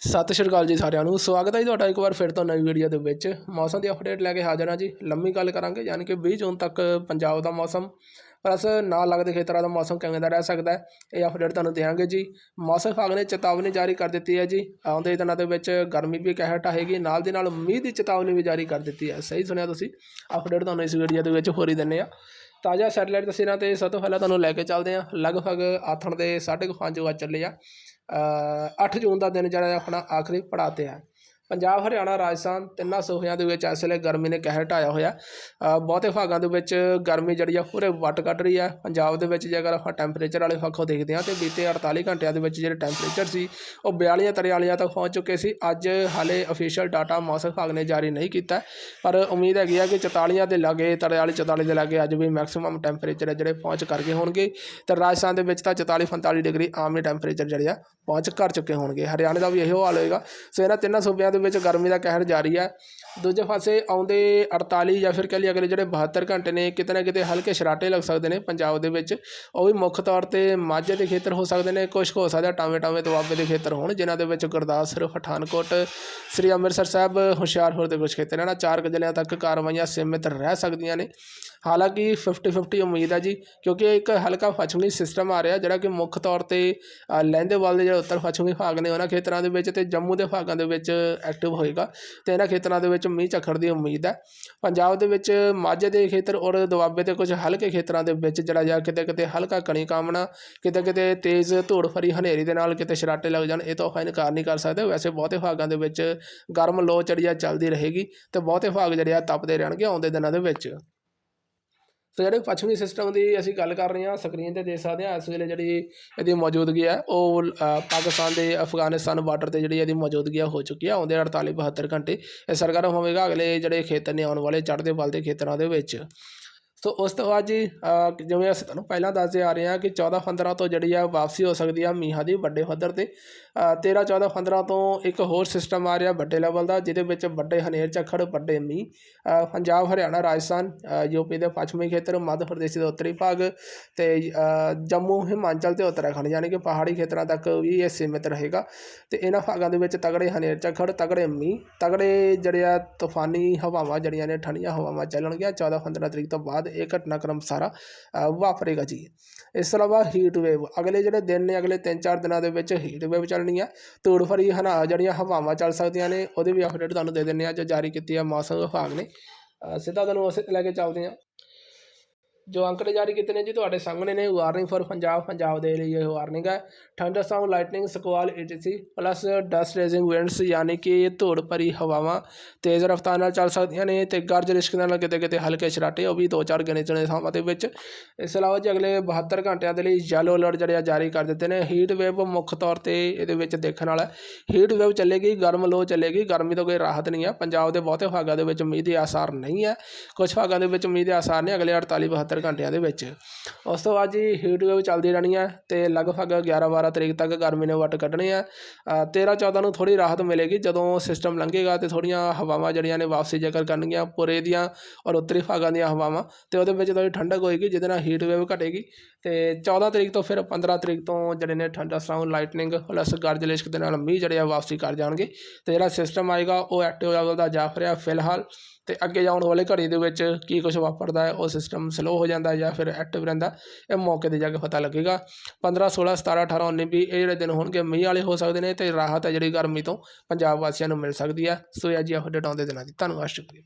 ਸਤਿ ਸ਼੍ਰੀ ਅਕਾਲ ਜੀ ਸਾਰਿਆਂ ਨੂੰ। ਸਵਾਗਤ ਹੈ ਜੀ ਤੁਹਾਡਾ ਇੱਕ ਵਾਰ ਫਿਰ ਤੋਂ ਨਵੀਂ ਵੀਡੀਓ ਦੇ ਵਿੱਚ। ਮੌਸਮ ਦੀ ਅਪਡੇਟ ਲੈ ਕੇ ਹਾਜ਼ਰ ਹਾਂ ਜੀ। ਲੰਮੀ ਗੱਲ ਕਰਾਂਗੇ, ਯਾਨੀ ਕਿ 20 ਜੂਨ ਤੱਕ ਪੰਜਾਬ ਦਾ ਮੌਸਮ। ਪਲੱਸ ਨਾਲ ਲੱਗਦੇ ਖੇਤਰਾਂ ਦਾ ਮੌਸਮ ਕਿਵੇਂ ਦਾ ਰਹਿ ਸਕਦਾ ਹੈ, ਇਹ ਅਪਡੇਟ ਤੁਹਾਨੂੰ ਦੇਵਾਂਗੇ ਜੀ। ਮੌਸਮ ਵਿਭਾਗ ਨੇ ਚੇਤਾਵਨੀ ਜਾਰੀ ਕਰ ਦਿੱਤੀ ਹੈ ਜੀ। ਆਉਂਦੇ ਦਿਨਾਂ ਦੇ ਵਿੱਚ ਗਰਮੀ ਵੀ ਕਹਿਟ ਆਏਗੀ, ਨਾਲ ਦੀ ਨਾਲ ਮੀਂਹ ਦੀ ਚੇਤਾਵਨੀ ਵੀ ਜਾਰੀ ਕਰ ਦਿੱਤੀ ਹੈ। ਸਹੀ ਸੁਣਿਆ ਤੁਸੀਂ। ਅਪਡੇਟ ਤੁਹਾਨੂੰ ਇਸ ਵੀਡੀਓ ਦੇ ਵਿੱਚ ਹੋਰ ਹੀ ਦਿੰਨੇ ਆ ਤਾਜ਼ਾ ਸੈਟੇਲਾਈਟ ਤਸਵੀਰਾਂ ਤੇ ਸਭ ਤੋਂ ਪਹਿਲਾਂ ਤੁਹਾਨੂੰ ਲੈ ਕੇ ਚੱਲਦੇ ਹਾਂ। ਲਗਭਗ ਆਥਣ ਦੇ 5:30 ਵਜੇ ਚੱਲੇ ਆ। ਅ, 8 ਜੂਨ ਦਾ ਦਿਨ ਜਿਹੜਾ ਆਪਣਾ ਆਖਰੀ ਪੜਾਅ 'ਤੇ ਹੈ ਪੰਜਾਬ, ਹਰਿਆਣਾ, ਰਾਜਸਥਾਨ ਤਿੰਨਾਂ ਸੂਬਿਆਂ ਦੇ ਵਿੱਚ ਇਸ ਵੇਲੇ ਗਰਮੀ ਨੇ ਕਹਿਰ ਢਾਇਆ ਹੋਇਆ। ਬਹੁਤੇ ਭਾਗਾਂ ਦੇ ਵਿੱਚ ਗਰਮੀ ਜਿਹੜੀ ਆ ਪੂਰੇ ਵੱਟ ਕੱਢ ਰਹੀ ਹੈ ਪੰਜਾਬ ਦੇ ਵਿੱਚ ਜੇਕਰ ਆਪਾਂ ਟੈਂਪਰੇਚਰ ਵਾਲੇ ਪੱਖੋਂ ਦੇਖਦੇ ਹਾਂ ਤੇ ਬੀਤੇ 48 ਘੰਟਿਆਂ ਦੇ ਵਿੱਚ ਜਿਹੜੇ ਟੈਂਪਰੇਚਰ ਸੀ, ਉਹ 42 43 ਤੱਕ ਪਹੁੰਚ ਚੁੱਕੇ ਸੀ। ਅੱਜ ਹਾਲੇ ਅਫੀਸ਼ੀਅਲ ਡਾਟਾ ਮੌਸਮ ਵਿਭਾਗ ਨੇ ਜਾਰੀ ਨਹੀਂ ਕੀਤਾ। ਪਰ ਉਮੀਦ ਹੈਗੀ ਆ ਕਿ 44 ਦੇ ਲਾਗੇ 43 44 ਦੇ ਲਾਗੇ ਅੱਜ ਵੀ ਮੈਕਸਿਮਮ ਟੈਂਪਰੇਚਰ ਹੈ ਜਿਹੜੇ ਪਹੁੰਚ ਕਰ ਗਏ ਹੋਣਗੇ। ਤੇ ਰਾਜਸਥਾਨ ਦੇ ਵਿੱਚ ਤਾਂ 44 45 ਡਿਗਰੀ ਆਮ ਹੀ ਟੈਂਪਰੇਚਰ ਜਿਹੜੇ ਆ ਪਹੁੰਚ ਕਰ ਚੁੱਕੇ ਹੋਣਗੇ। ਹਰਿਆਣੇ ਦਾ ਵੀ ਇਹੋ ਹਾਲ ਹੋਏਗਾ। ਸੋ ਇਹਨਾਂ ਤਿੰਨਾਂ ਸੂਬਿਆਂ ਦੇ ਵਿੱਚ ਗਰਮੀ ਦਾ ਕਹਿਰ ਜਾਰੀ ਹੈ ਦੂਜੇ ਪਾਸੇ ਆਉਂਦੇ 48 ਜਾਂ ਫਿਰ ਕਹ ਲਈ ਅਗਲੇ ਜਿਹੜੇ 72 ਘੰਟੇ ਨੇ ਕਿਤੇ ਨਾ ਕਿਤੇ ਹਲਕੇ ਸ਼ਰਾਟੇ ਲੱਗ ਸਕਦੇ ਨੇ ਪੰਜਾਬ ਦੇ ਵਿੱਚ। ਉਹ ਵੀ ਮੁੱਖ ਤੌਰ ਤੇ ਮਾਝੇ ਦੇ ਖੇਤਰ ਹੋ ਸਕਦੇ ਨੇ ਕੁਝ ਕੁ ਹੋ ਸਕਦਾ ਟਾਵੇਂ ਟਾਵੇਂ ਦੁਆਬੇ ਦੇ ਖੇਤਰ ਹੋਣ ਜਿਨ੍ਹਾਂ ਦੇ ਵਿੱਚ ਗੁਰਦਾਸਪੁਰ ਪਠਾਨਕੋਟ ਸ੍ਰੀ ਅੰਮ੍ਰਿਤਸਰ ਸਾਹਿਬ ਹੁਸ਼ਿਆਰਪੁਰ ਦੇ ਕੁਝ ਖੇਤਰ ਇਹਨਾਂ ਚਾਰ ਕੁ ਜ਼ਿਲ੍ਹਿਆਂ ਤੱਕ ਕਾਰਵਾਈਆਂ ਸੀਮਿਤ ਰਹਿ ਸਕਦੀਆਂ ਨੇ। ਹਾਲਾਂਕਿ 50 50 ਉਮੀਦ ਹੈ ਜੀ ਕਿਉਂਕਿ ਇੱਕ ਹਲਕਾ ਪੱਛਮੀ ਸਿਸਟਮ ਆ ਰਿਹਾ ਜਿਹੜਾ ਕਿ ਮੁੱਖ ਤੌਰ ਤੇ ਅ, ਲਹਿੰਦੇਵਾਲ ਦੇ ਜਿਹੜੇ ਉੱਤਰ ਪੱਛਮੀ ਭਾਗ ਨੇ ਉਹਨਾਂ ਖੇਤਰਾਂ ਦੇ ਵਿੱਚ ਤੇ ਜੰਮੂ ਦੇ ਭਾਗਾਂ ਦੇ ਵਿੱਚ ਐਕਟਿਵ ਹੋਏਗਾ ਤੇ ਇਹਨਾਂ ਖੇਤਰਾਂ ਦੇ ਵਿੱਚ ਮੀਂਹ ਝੱਖੜ ਦੀ ਉਮੀਦ ਹੈ। ਪੰਜਾਬ ਦੇ ਵਿੱਚ ਮਾਝੇ ਦੇ ਖੇਤਰ ਔਰ ਦੁਆਬੇ ਦੇ ਕੁਝ ਹਲਕੇ ਖੇਤਰਾਂ ਦੇ ਵਿੱਚ ਜਿਹੜਾ ਜਾ ਕਿਤੇ ਕਿਤੇ ਹਲਕਾ ਕਣੀ ਕਾਮਣਾ, ਕਿਤੇ ਕਿਤੇ ਤੇਜ਼ ਧੂੜ ਫਰੀ ਹਨੇਰੀ ਦੇ ਨਾਲ ਕਿਤੇ ਸ਼ਰਾਟੇ ਲੱਗ ਜਾਣ, ਇਹ ਤਾਂ ਆਪਾਂ ਇਨਕਾਰ ਨਹੀਂ ਕਰ ਸਕਦੇ। ਵੈਸੇ ਬਹੁਤੇ ਭਾਗਾਂ ਦੇ ਵਿੱਚ ਗਰਮ ਲੋ ਚੜੀਆ ਚੱਲਦੀ ਰਹੇਗੀ ਤੇ ਬਹੁਤੇ ਭਾਗ ਜਿਹੜੇ ਆ ਤਪਦੇ ਰਹਿਣਗੇ ਆਉਂਦੇ ਦਿਨਾਂ ਦੇ ਵਿੱਚ। ਸੋ ਜਿਹੜੇ ਪੱਛਮੀ ਸਿਸਟਮ ਦੀ ਅਸੀਂ ਗੱਲ ਕਰ ਰਹੇ ਹਾਂ ਸਕਰੀਨ ਤੇ ਦੇਖ ਸਕਦੇ ਹਾਂ, ਇਸ ਵੇਲੇ ਜਿਹੜੀ ਇਹਦੀ ਮੌਜੂਦਗੀ ਹੈ, ਉਹ ਪਾਕਿਸਤਾਨ ਦੇ ਅਫਗਾਨਿਸਤਾਨ ਬਾਰਡਰ ਤੇ ਜਿਹੜੀ ਇਹਦੀ ਮੌਜੂਦਗੀ ਆ ਹੋ ਚੁੱਕੀ ਹੈ। ਆਉਂਦੇ 48 72 ਘੰਟੇ। ਇਹ ਸਰਗਰਮ ਹੋਵੇਗਾ ਅਗਲੇ ਜਿਹੜੇ ਖੇਤਰ ਨੇ ਆਉਣ ਵਾਲੇ ਚੜ੍ਹਦੇ ਵੱਲ ਦੇ ਖੇਤਰਾਂ ਦੇ ਵਿੱਚ। ਸੋ ਉਸ ਤੋਂ ਬਾਅਦ ਜੀ ਜਿਵੇਂ ਅਸੀਂ ਤੁਹਾਨੂੰ ਪਹਿਲਾਂ ਦੱਸਦੇ ਆ ਰਹੇ ਹਾਂ ਕਿ 14 15 ਤੋਂ ਜਿਹੜੀ ਆ ਵਾਪਸੀ ਹੋ ਸਕਦੀ ਆ ਮੀਂਹਾਂ ਦੀ ਵੱਡੇ ਪੱਧਰ ਤੇ। ਅ, 13 14 15 ਤੋਂ ਇੱਕ ਹੋਰ ਸਿਸਟਮ ਆ ਰਿਹਾ ਵੱਡੇ ਲੈਵਲ ਦਾ ਜਿਹਦੇ ਵਿੱਚ ਵੱਡੇ ਹਨੇਰ ਝੱਖੜ ਵੱਡੇ ਮੀਂਹ। ਪੰਜਾਬ ਹਰਿਆਣਾ ਰਾਜਸਥਾਨ ਅ, ਯੂਪੀ ਦੇ ਪੱਛਮੀ ਖੇਤਰ ਮੱਧ ਪ੍ਰਦੇਸ਼ ਦੇ ਉੱਤਰੀ ਭਾਗ ਤੇ ਜੰਮੂ ਹਿਮਾਚਲ ਤੇ ਉੱਤਰਾਖੰਡ ਯਾਨੀ ਕਿ ਪਹਾੜੀ ਖੇਤਰਾਂ ਤੱਕ ਵੀ ਇਹ ਸੀਮਿਤ ਰਹੇਗਾ। ਤੇ ਇਹਨਾਂ ਭਾਗਾਂ ਦੇ ਵਿੱਚ ਤਗੜੇ ਹਨੇਰ ਝੱਖੜ ਤਗੜੇ ਮੀਂਹ ਤਗੜੇ ਜਿਹੜੇ ਆ ਤੂਫਾਨੀ ਹਵਾਵਾਂ ਜਿਹੜੀਆਂ ਨੇ ਠੰਡੀਆਂ ਹਵਾਵਾਂ ਚੱਲਣਗੀਆਂ 14 15 ਤਰੀਕ ਤੋਂ ਬਾਅਦ ਇਹ ਘਟਨਾਕ੍ਰਮ ਸਾਰਾ ਵਾਪਰੇਗਾ ਜੀ। ਇਸ ਤੋਂ ਇਲਾਵਾ ਹੀਟ ਵੇਵ ਅਗਲੇ ਜਿਹੜੇ ਦਿਨ ਨੇ, ਅਗਲੇ 3-4 ਦਿਨਾਂ ਦੇ ਵਿੱਚ ਹੀਟ ਵੇਵ ਚੱਲਣੀ ਹੈ ਧੂੜ ਭਰੀ ਹਨਾ, ਜਿਹੜੀਆਂ ਹਵਾਵਾਂ ਚੱਲ ਸਕਦੀਆਂ ਨੇ, ਉਹਦੀ ਵੀ ਅਪਡੇਟ ਤੁਹਾਨੂੰ ਦੇ ਦਿੰਦੇ ਆ ਜੋ ਜਾਰੀ ਕੀਤੀ ਆ ਮੌਸਮ ਵਿਭਾਗ ਨੇ। ਸਿੱਧਾ ਤੁਹਾਨੂੰ ਉਸੇ ਤੇ ਲੈ ਕੇ ਚੱਲਦੇ ਆ। ਜੋ ਅੰਕੜੇ ਜਾਰੀ ਕੀਤੇ ਨੇ ਜੀ, ਤੁਹਾਡੇ ਸਾਹਮਣੇ ਨੇ ਵਾਰਨਿੰਗ ਫॉर ਪੰਜਾਬ ਪੰਜਾਬ ਦੇ ਲਈ ਇਹ ਵਾਰਨਿੰਗ ਹੈ। Thunder sound lightning squall ETC plus dust raising winds ਯਾਨੀ ਕਿ ਧੂੜ ਭਰੀ ਹਵਾਵਾਂ ਤੇਜ਼ ਰਫ਼ਤਾਰ ਨਾਲ ਚੱਲ ਸਕਦੀਆਂ ਨੇ ਤੇ ਗਰਜ ਰਿਸ਼ਕ ਨਾਲ ਕਿਤੇ ਕਿਤੇ ਹਲਕੇ ਛਰਾਟੇ, ਉਹ ਵੀ ਦੋ ਚਾਰ ਗਿਣੇ ਚੁਣੇ ਥਾਵਾਂ ਦੇ ਵਿੱਚ। ਇਸ ਤੋਂ ਇਲਾਵਾ ਜੀ, ਅਗਲੇ 72 ਘੰਟਿਆਂ ਦੇ ਲਈ ਯੈਲੋ ਅਲਰਟ ਜਿਹੜੇ ਆ ਜਾਰੀ ਕਰ ਦਿੱਤੇ ਨੇ। ਹੀਟ ਵੇਵ ਮੁੱਖ ਤੌਰ ਤੇ ਇਹਦੇ ਵਿੱਚ ਦੇਖਣ ਵਾਲਾ ਹੀਟ ਵੇਵ ਚੱਲੇਗੀ, ਗਰਮ ਲੋ ਚੱਲੇਗੀ, ਗਰਮੀ ਤੋਂ ਕੋਈ ਰਾਹਤ ਨਹੀਂ ਹੈ। ਪੰਜਾਬ ਦੇ ਬਹੁਤੇ ਭਾਗਾਂ ਦੇ ਵਿੱਚ ਮੀਂਹ ਦੇ ਆਸਾਰ ਨਹੀਂ ਹੈ। ਕੁਝ ਭਾਗਾਂ ਦੇ ਵਿੱਚ ਮੀਂਹ ਦੇ ਆਸਾਰ ਨੇ। ਅਗਲੇ 48 72 ਘੰਟਿਆਂ ਦੇ ਵਿੱਚ। ਉਸ ਤੋਂ ਬਾਅਦ ਜੀ ਹੀਟ ਵੇਵ ਚੱਲਦੀ ਰਹਿਣੀ ਹੈ ਤੇ ਲਗਭਗ 11 12 ਤਰੀਕ ਤੱਕ ਗਰਮੀ ਨੇ ਵੱਟ ਕੱਢਣੇ ਆ। 13 14 ਨੂੰ ਥੋੜੀ ਰਾਹਤ ਮਿਲੇਗੀ ਜਦੋਂ ਸਿਸਟਮ ਲੰਘੇਗਾ ਤੇ ਥੋੜੀਆਂ ਹਵਾਵਾਂ ਜਿਹੜੀਆਂ ਨੇ ਵਾਪਸੀ ਜੇਕਰ ਕਰਨਗੀਆਂ, ਪੁਰੇ ਦੀਆਂ ਔਰ ਉੱਤਰੀ ਭਾਗਾਂ ਦੀਆਂ ਹਵਾਵਾਂ ਤੇ ਉਹਦੇ ਵਿੱਚ ਥੋੜੀ ਠੰਡਕ ਹੋਏਗੀ ਜਿਹਦੇ ਨਾਲ ਹੀਟ ਵੇਵ ਘਟੇਗੀ। ਤੇ 14 ਤਰੀਕ ਤੋਂ ਫਿਰ 15 ਤਰੀਕ ਤੋਂ ਜਿਹੜੇ ਨੇ ਠੰਡਾ ਸਾਊਂਡ ਲਾਈਟਨਿੰਗ ਪਲੱਸ ਗਰਜ ਲਿਸ਼ਕ ਦੇ ਨਾਲ ਮੀਂਹ ਜਿਹੜੇ ਆ ਵਾਪਸੀ ਕਰ ਜਾਣਗੇ। ਤੇ ਜਿਹੜਾ ਸਿਸਟਮ ਆਏਗਾ ਉਹ ਐਕਟਿਵ ਲੈਵਲ ਦਾ ਜਾ ਰਿਹਾ ਫਿਲਹਾਲ। ਤੇ ਅੱਗੇ ਜਾਣ ਵਾਲੇ ਘੜੀ ਦੇ ਵਿੱਚ ਕੀ ਕੁਝ ਵਾਪਰਦਾ ਹੈ, ਉਹ ਸਿਸਟਮ ਸਲੋ ਹੋ ਜਾਂਦਾ ਜਾਂ ਫਿਰ ਐਕਟਿਵ ਰਹਿੰਦਾ, ਇਹ ਮੌਕੇ ਤੇ ਜਾ ਕੇ ਪਤਾ ਲੱਗੇਗਾ। 15 16 17 18 19 20 ਇਹ ਜਿਹੜੇ ਦਿਨ ਹੋਣਗੇ ਮੀਂਹ ਵਾਲੇ ਹੋ ਸਕਦੇ ਨੇ ਤੇ ਰਾਹਤ ਹੈ ਜਿਹੜੀ ਗਰਮੀ ਤੋਂ ਪੰਜਾਬ ਵਾਸੀਆਂ ਨੂੰ ਮਿਲ ਸਕਦੀ ਹੈ। ਸੋ ਇਹ ਜੀ ਅਪਡੇਟ ਆਉਂਦੇ ਦਿਨਾਂ ਦੀ। ਧੰਨਵਾਦ, ਸ਼ੁਕਰੀਆ।